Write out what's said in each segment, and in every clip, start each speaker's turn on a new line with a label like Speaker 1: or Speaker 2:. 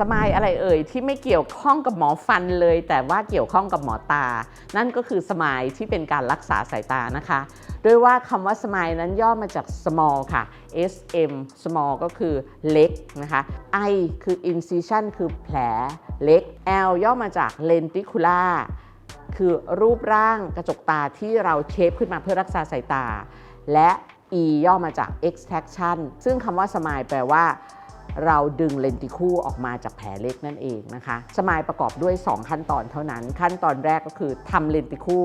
Speaker 1: สมายอะไรเอ่ยที่ไม่เกี่ยวข้องกับหมอฟันเลย แต่ว่าเกี่ยวข้องกับหมอตา นั่นก็คือสมายที่เป็นการรักษาสายตานะคะโดยว่าคำว่าสมายนั้นย่อมาจาก small ค่ะ sm small ก็คือเล็กนะคะ i คือ incision คือแผลเล็ก l ย่อมาจาก lenticular คือรูปร่างกระจกตาที่เราเชฟขึ้นมาเพื่อรักษาสายตา และ e ย่อมาจาก extraction ซึ่งคำว่าสมายแปลว่า เราดึงเลนติคูออกมาจากแผลเล็กนั่นเองนะคะ สมายประกอบด้วย 2 ขั้นตอนเท่านั้น ขั้นตอนแรกก็คือทำเลนติคู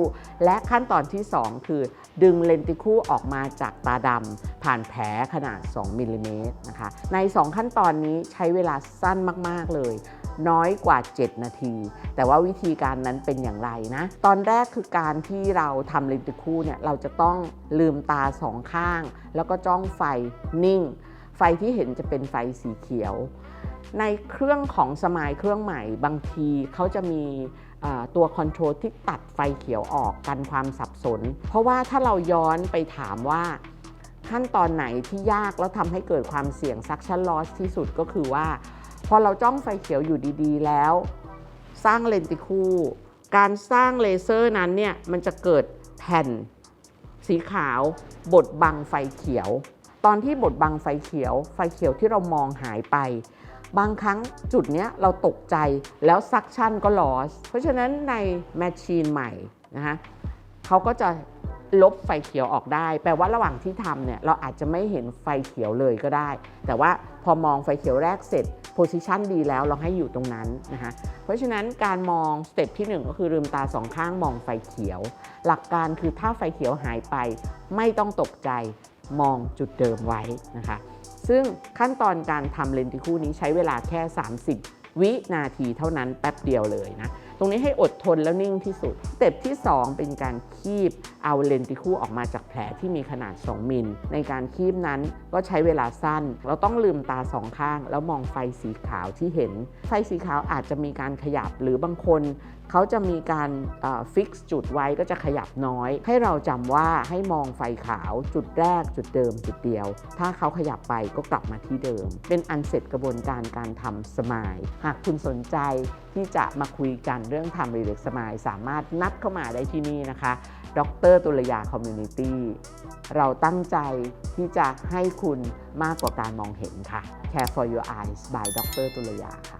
Speaker 1: และขั้นตอนที่ 2 คือ ดึงเลนติคูออกมาจากตาดำผ่านแผลขนาด 2มิลลิเมตรนะคะ ใน 2 ขั้นตอนนี้ใช้เวลาสั้นมาก ๆ เลย น้อยกว่า 7 นาที แต่ว่าวิธีการนั้นเป็นอย่างไรนะ ตอนแรกคือการที่เราทำเลนติคูเนี่ยเราจะต้องลืมตาสองข้าง แล้วก็จ้องไฟนิ่ง ไฟที่เห็นจะเป็นไฟสีเขียว ในเครื่องของสมายเครื่องใหม่บางทีเขาจะมีตัวคอนโทรลที่ตัดไฟเขียวออกกันความสับสน เพราะว่าถ้าเราย้อนไปถามว่าขั้นตอนไหนที่ยากแล้วทำให้เกิดความเสี่ยง suction loss ที่สุดก็คือว่า พอเราจ้องไฟเขียวอยู่ดีๆ แล้ว สร้างเลนติคูการสร้างเลเซอร์นั้นเนี่ยมันจะเกิดแผ่นสีขาวบดบังไฟเขียว ตอนที่บดบังไฟเขียว ไฟเขียวที่เรามองหายไป บางครั้งจุดเนี้ยเราตกใจแล้วซักชั่นก็ลอส เพราะฉะนั้นในแมชชีนใหม่นะคะเขาก็จะลบไฟเขียวออกได้ แปลว่าระหว่างที่ทำเนี่ยเราอาจจะไม่เห็นไฟเขียวเลยก็ได้ แต่ว่าพอมองไฟเขียวแรกเสร็จโพซิชันดีแล้วเราให้อยู่ตรงนั้นนะคะเพราะฉะนั้นการมองสเต็ปที่หนึ่งก็คือลืมตาสองข้างมองไฟเขียว หลักการคือถ้าไฟเขียวหายไป ไม่ต้องตกใจ มองจุดเดิมไว้นะคะ ซึ่งขั้นตอนการทำเลนติคูนี้ใช้เวลาแค่ 30 วินาทีเท่านั้นแป๊บเดียวเลยนะ ตรงนี้ให้อดทนแล้วนิ่งที่สุด สเต็ปที่ 2 เป็นการคีบเอาเลนติคูออกมาจากแผลที่มีขนาด 2 มิล ในการคีบนั้นก็ใช้เวลาสั้น เราต้องลืมตาสองข้าง แล้วมองไฟสีขาวที่เห็น ไฟสีขาวอาจจะมีการขยับหรือบางคนเขาจะมีการฟิกซ์จุดไว้ก็จะขยับน้อย ให้เราจำว่าให้มองไฟขาวจุดแรกจุดเดิมจุดเดียว ถ้าเขาขยับไปก็กลับมาที่เดิม เป็นอันเสร็จกระบวนการการทำสมายหากคุณสนใจที่จะมาคุยกันเรื่องทำรีเล็กสมายสามารถนัดเข้ามาได้ที่นี่นะคะ ดรตุลยาคอมมูนิตี้เราตั้งใจที่จะให้คุณมากกว่าการมองเห็นค่ะ Care for your eyes by ดรตุลยาค่ะ